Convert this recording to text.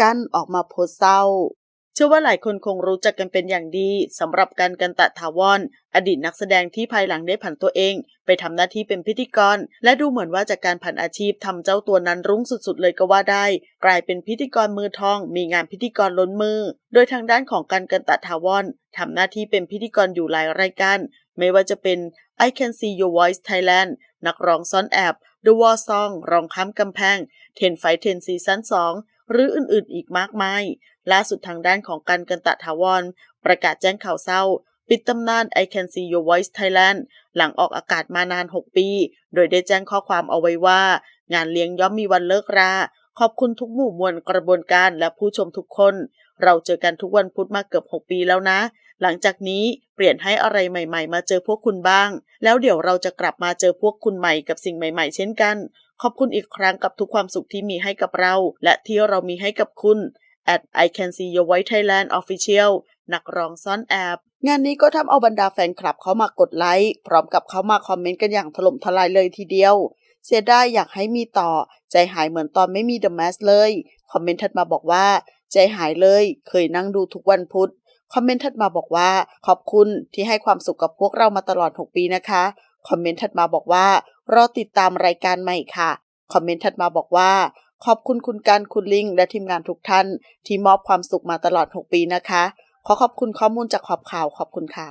กันออกมาโพสเศร้า เชื่อว่าหลายคนคงรู้จักกันเป็นอย่างดีสำหรับการกันตะถาวรอดีตนักแสดงที่ภายหลังได้ผันตัวเอง ไปทำหน้าที่เป็นพิธีกร และดูเหมือนว่าจากการผันอาชีพทำเจ้าตัวนั้นรุ่งสุดๆเลยก็ว่าได้ กลายเป็นพิธีกรมือทอง มีงานพิธีกรล้นมือ โดยทางด้านของการกันตะถาวรทำหน้าที่เป็นพิธีกรอยู่หลายรายการ ไม่ว่าจะเป็น I Can See Your Voice Thailand นักร้องซ่อนแอบ The War Song ร้องข้ามกำแพง10 Fight 10 Season 2 หรืออื่นๆอีกมากมาย ล่าสุดทางด้านของกันกันตะถาวร ประกาศแจ้งข่าวเศร้า ปิดตำนาน I Can See Your Voice Thailand หลังออกอากาศมานาน 6 ปี โดยได้แจ้งข้อความเอาไว้ว่า งานเลี้ยงย่อมมีวันเลิกรา ขอบคุณทุกหมู่มวลกระบวนการและผู้ชมทุกคน เราเจอกันทุกวันพุธมาเกือบ 6 ปีแล้วนะ หลังจากนี้เปลี่ยนให้อะไรใหม่ๆ มาเจอพวกคุณบ้าง แล้วเดี๋ยวเราจะกลับมาเจอพวกคุณใหม่กับสิ่งใหม่ ๆ เช่นกัน ขอบคุณอีกครั้งกับทุกความสุขที่มีให้กับเรา และที่เรามีให้กับคุณ at I can see your white Thailand official นักร้องซ่อนแอบงานนี้ก็ทำเอาบรรดาแฟนคลับเขามากดไลค์พร้อมกับเขามาคอมเมนต์กันอย่างถล่มทลายเลยทีเดียว เสียดายอยากให้มีต่อ ใจหายเหมือนตอนไม่มี The Mask เลย คอมเมนต์ถัดมาบอกว่า ใจหายเลย เคยนั่งดูทุกวันพุธ คอมเมนต์ถัดมาบอกว่า ขอบคุณที่ให้ความสุขกับพวกเรามาตลอด 6 ปีนะคะ คอมเมนต์ถัดมาบอกว่า รอติดตามรายการใหม่ค่ะ คอมเมนต์ถัดมาบอกว่า ขอบคุณคุณการคุณลิงและทีมงานทุกท่าน ที่มอบความสุขมาตลอด 6 ปีนะคะ ขอขอบคุณข้อมูลจากขอบข่าวขอบคุณค่ะ